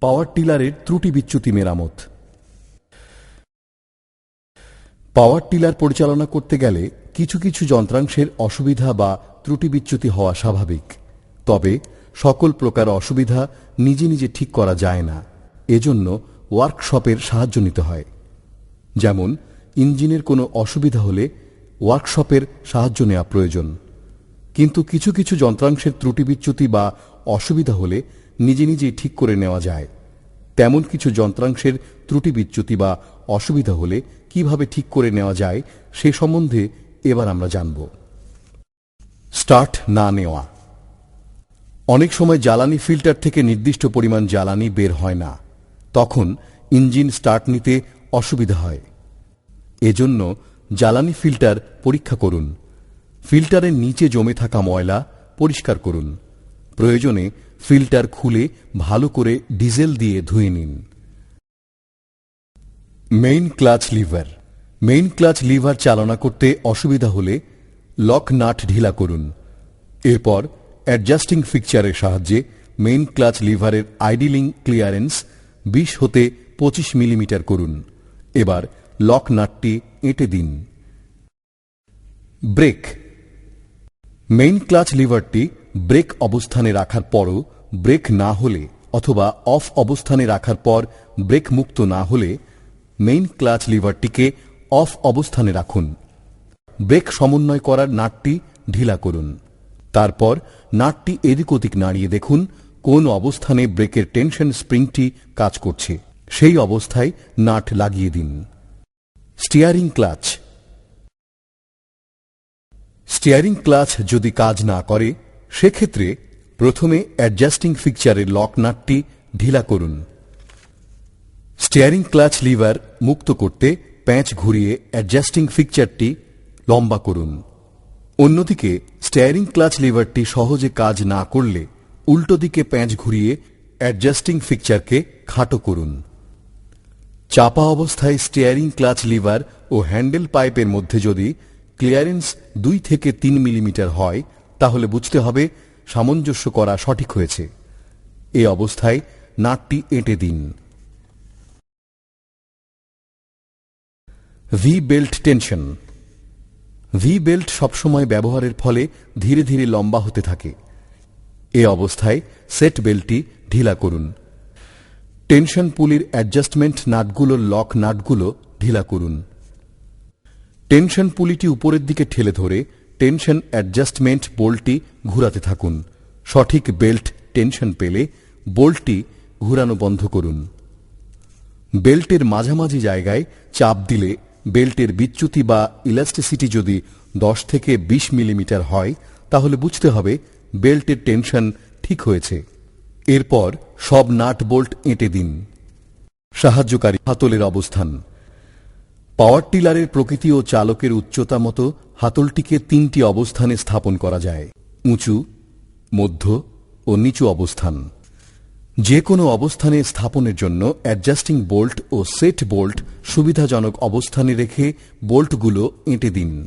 পাওয়ার টিলারের ত্রুটি বিচ্যুতি মেরামত। পাওয়ার টিলার পরিচালনা করতে গেলে কিছু কিছু যন্ত্রাংশের অসুবিধা বা ত্রুটি বিচ্যুতি হওয়া স্বাভাবিক। তবে সকল প্রকার অসুবিধা নিজে নিজে ঠিক করা যায় না। এজন্য ওয়ার্কশপের সাহায্য নিতে হয়। যেমন, ইঞ্জিনের কোনো অসুবিধা হলে ওয়ার্কশপের সাহায্য নেওয়া প্রয়োজন। কিন্তু কিছু কিছু যন্ত্রাংশের ত্রুটি বিচ্যুতি বা অসুবিধা হলে নিজে নিজেই ঠিক করে নেওয়া যায়। তেমন কিছু যন্ত্রাংশের ত্রুটি বিচ্যুতি বা অসুবিধা হলে কীভাবে ঠিক করে নেওয়া যায় সে সম্বন্ধে এবার আমরা জানব। স্টার্ট না নেওয়া। অনেক সময় জ্বালানি ফিল্টার থেকে নির্দিষ্ট পরিমাণ জ্বালানি বের হয় না। তখন ইঞ্জিন স্টার্ট নিতে অসুবিধা হয়। এজন্য জ্বালানি ফিল্টার পরীক্ষা করুন। ফিল্টারের নিচে জমে থাকা ময়লা পরিষ্কার করুন। প্রয়োজনে ফিল্টার খুলে ভালো করে ডিজেল দিয়ে ধুয়ে নিন। Main clutch lever main clutch lever চালনা করতে অসুবিধা হলে লক নাট ঢিলা করুন। এরপর অ্যাডজাস্টিং ফিকচারের সাহায্যে মেইন ক্লাচ লিভারের আইডিলিং ক্লিয়ারেন্স বিশ হতে পঁচিশ মিলিমিটার করুন। এবার লক নাটটি এঁটে দিন। ব্রেক মেইন ক্লাচ লিভারটি ব্রেক অবস্থানে রাখার পরও ব্রেক না হলে অথবা অফ অবস্থানে রাখার পর ব্রেক মুক্ত না হলে মেইন ক্লাচ লিভারটিকে অফ অবস্থানে রাখুন। ব্রেক সমন্বয় করার নাটটি ঢিলা করুন। তারপর নাটটি এদিক ওদিক নাড়িয়ে দেখুন কোন অবস্থানে ব্রেকের টেনশন স্প্রিংটি কাজ করছে। সেই অবস্থায় নাট লাগিয়ে দিন। Steering clutch. স্টিয়ারিং ক্লাচ যদি কাজ না করে, সেক্ষেত্রে প্রথমে অ্যাডজাস্টিং ফিকচারের লক নাটটি ঢিলা করুন। স্টিয়ারিং ক্লাচ লিভার মুক্ত করতে প্যাঁচ ঘুরিয়ে অ্যাডজাস্টিং ফিকচারটি লম্বা করুন। অন্যদিকে স্টিয়ারিং ক্লাচ লিভারটি সহজে কাজ না করলে উল্টো দিকে প্যাঁচ ঘুরিয়ে অ্যাডজাস্টিং ফিকচারকে খাটো করুন। চাপা অবস্থায় স্টিয়ারিং ক্লাচ লিভার ও হ্যান্ডেল পাইপের মধ্যে যদি ক্লিয়ারেন্স দুই থেকে তিন মিলিমিটার হয়, তাহলে বুঝতে হবে সামঞ্জস্য করা সঠিক হয়েছে। এ অবস্থায় নাটটি এঁটে দিন। V belt tension V belt সবসময় ব্যবহারের ফলে ধীরে ধীরে লম্বা হতে থাকে। এ অবস্থায় সেট বেল্টটি ঢিলা করুন। টেনশন পুলির অ্যাডজাস্টমেন্ট নাটগুলোর লক নাটগুলো ঢিলা করুন। টেনশন পুলিটি উপরের দিকে ঠেলে ধরে টেনশন অ্যাডজাস্টমেন্ট বোল্টটি ঘুরাতে থাকুন। সঠিক বেল্ট টেনশন পেলে বোল্টটি ঘুরানো বন্ধ করুন। বেল্টের মাঝামাঝি জায়গায় চাপ দিলে বেল্টের বিচ্যুতি বা ইলাস্টিসিটি যদি দশ থেকে ২০ মিলিমিটার হয়, তাহলে বুঝতে হবে বেল্টের টেনশন ঠিক হয়েছে। এরপর সব নাট বোল্ট এঁটে দিন। সাহায্যকারী হাতলের অবস্থান। পাওয়ার টিলারের প্রকৃতি ও চালকের উচ্চতা মতো হাতলটিকে তিনটি অবস্থানে স্থাপন করা যায়। উঁচু, মধ্য ও নিচু অবস্থান। যে কোনো অবস্থানে স্থাপনের জন্য অ্যাডজাস্টিং বোল্ট ও সেট বোল্ট সুবিধাজনক অবস্থানে রেখে বোল্টগুলো এঁটে দিন।